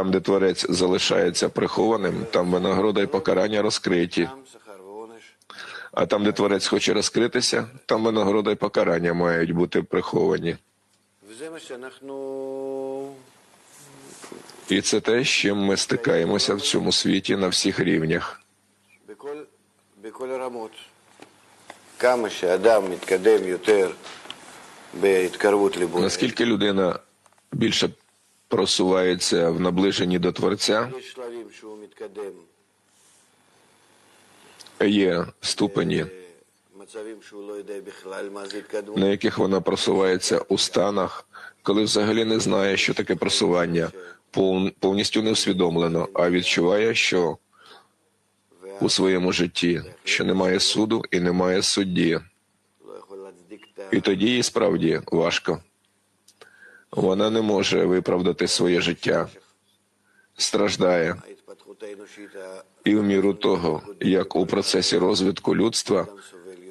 Там, де творець залишається прихованим, там винагорода і покарання розкриті. А там, де творець хоче розкритися, там винагорода і покарання мають бути приховані. І це те, з чим ми стикаємося в цьому світі на всіх рівнях. Наскільки людина більше просувається в наближенні до Творця. Є ступені, на яких вона просувається у станах, коли взагалі не знає, що таке просування, повністю не усвідомлено, а відчуває, що у своєму житті, що немає суду і немає судді. І тоді і справді важко. Вона не може виправдати своє життя, страждає і в міру того, як у процесі розвитку людства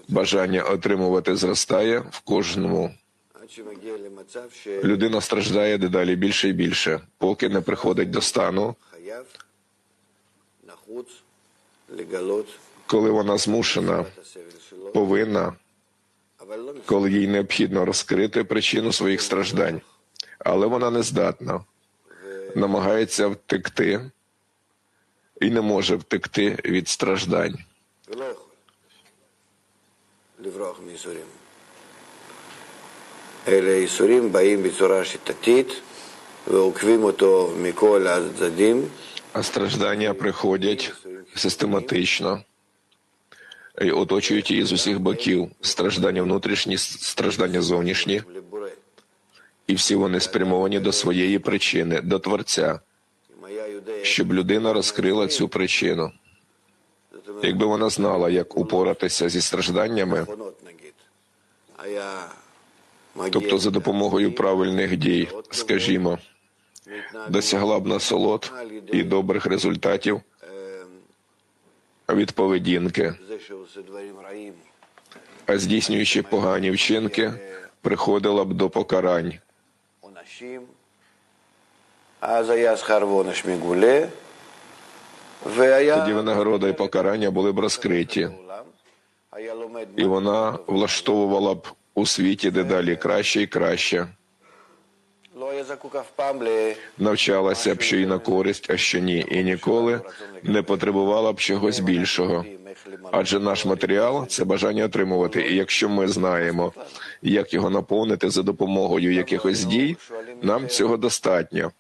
бажання отримувати зростає в кожному. Людина страждає дедалі більше і більше, поки не приходить до стану, коли вона змушена, повинна, коли їй необхідно розкрити причину своїх страждань Але вона не здатна, намагається втекти і не може втекти від страждань. ולא יכול לברוח מייסורים. אלה ייסורים באים בצורה שיטתית ועוקבים אותו מכל הצדדים, А страждання приходять систематично і оточують її з усіх боків. Страждання внутрішні, страждання зовнішні, לבורא. і всі вони спрямовані до своєї причини, до Творця, щоб людина розкрила цю причину. Якби вона знала, як упоратися зі стражданнями, тобто за допомогою правильних дій, скажімо, досягла б насолод і добрих результатів від поведінки, а здійснюючи погані вчинки, приходила б до покарань. עונשים, אז היה שכר ועונש מגולה, והיה Тоді винагорода і покарання були б розкриті, בעולם, היה לומד і вона влаштовувала б у світі дедалі краще і краще. навчалася б, що і на користь, а що ні, і ніколи не потребувала б чогось більшого. Адже наш матеріал це бажання отримувати. І якщо ми знаємо, як його наповнити за допомогою якихось дій, нам цього достатньо.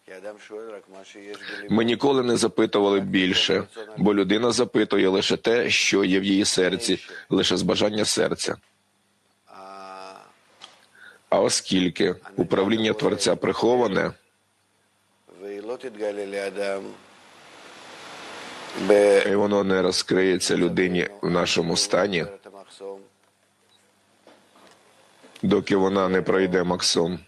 Ми ніколи не запитували більше, бо людина запитує лише те, що є в її серці, лише з бажання серця. А оскільки управління Творця приховане, і воно не розкриється людині в нашому стані, доки вона не пройде максом.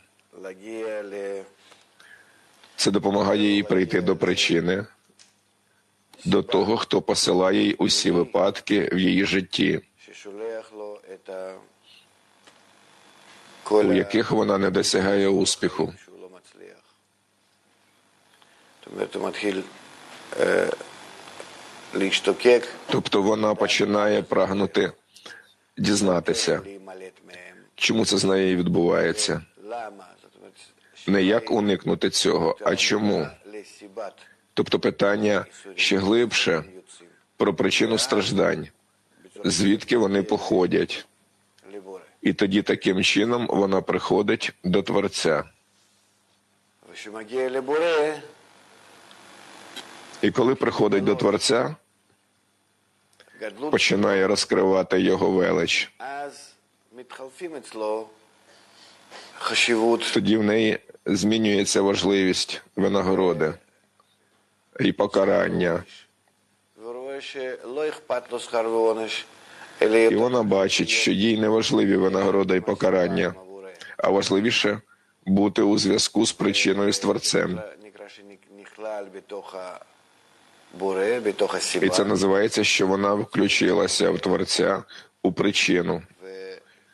Це допомагає їй прийти до причини, до того, хто посилає їй усі випадки в її житті у яких вона не досягає успіху. Тобто вона починає прагнути дізнатися, чому це з нею відбувається. Не як уникнути цього, а чому? Тобто питання ще глибше про причину страждань, звідки вони походять і тоді таким чином вона приходить до Творця. І коли приходить до Творця, починає розкривати його велич. Тоді в неї змінюється важливість винагороди і покарання і вона бачить, що їй не важливі винагорода і покарання, а важливіше бути у зв'язку з причиною з творцем. І це називається, що вона включилася в творця у причину.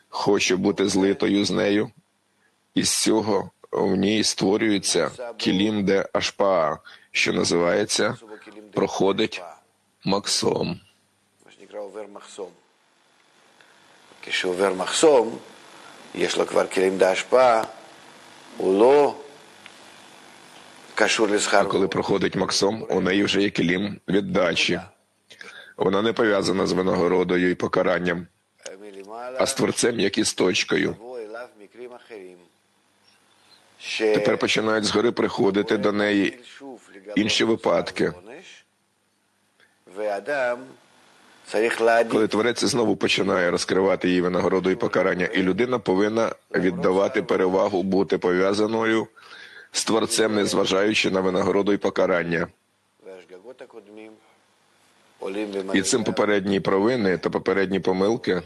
Хоче бути злитою з нею, і з цього в ній створюється кілім де ашпаа, що називається проходить максом. מה שנקרא עובר מחסום. כשעובר מחסום, יש לו כבר כלים בהשפעה, הוא לא קשור לשכר А коли проходить максом, у неї вже є кілім віддачі. Вона не пов'язана з винагородою і покаранням, מלמעלה, а з творцем, як і з точкою. יבואו אליו מקרים אחרים. Тепер починають згори приходити до неї שוב לגלות інші випадки. Коли творець знову починає розкривати її винагороду і покарання, і людина повинна віддавати перевагу бути пов'язаною з творцем, незважаючи на винагороду і покарання. І цим попередні провини та попередні помилки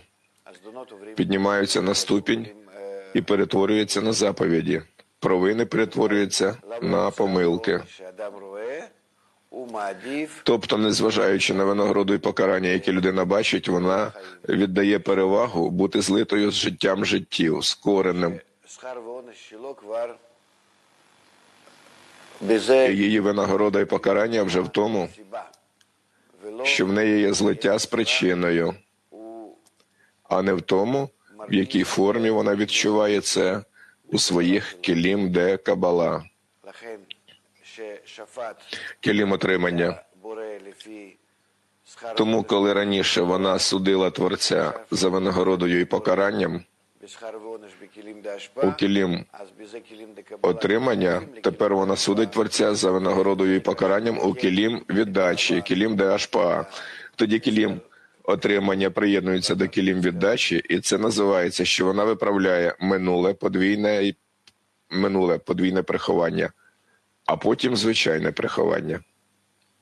піднімаються на ступінь і перетворюються на заповіді. Провини перетворюються на помилки. Тобто, незважаючи на винагороду і покарання, які людина бачить, вона віддає перевагу бути злитою з життям життів, скореним. Її винагорода і покарання вже в тому, що в неї є злиття з причиною, а не в тому, в якій формі вона відчуває це у своїх келім де кабала кілім отримання. Тому, коли раніше вона судила творця за винагородою і покаранням, у кілім отримання, тепер вона судить творця за винагородою і покаранням у кілім віддачі, кілім де ашпа. Тоді кілім отримання приєднується до кілім віддачі, і це називається, що вона виправляє минуле подвійне минуле подвійне приховання а потім звичайне приховання.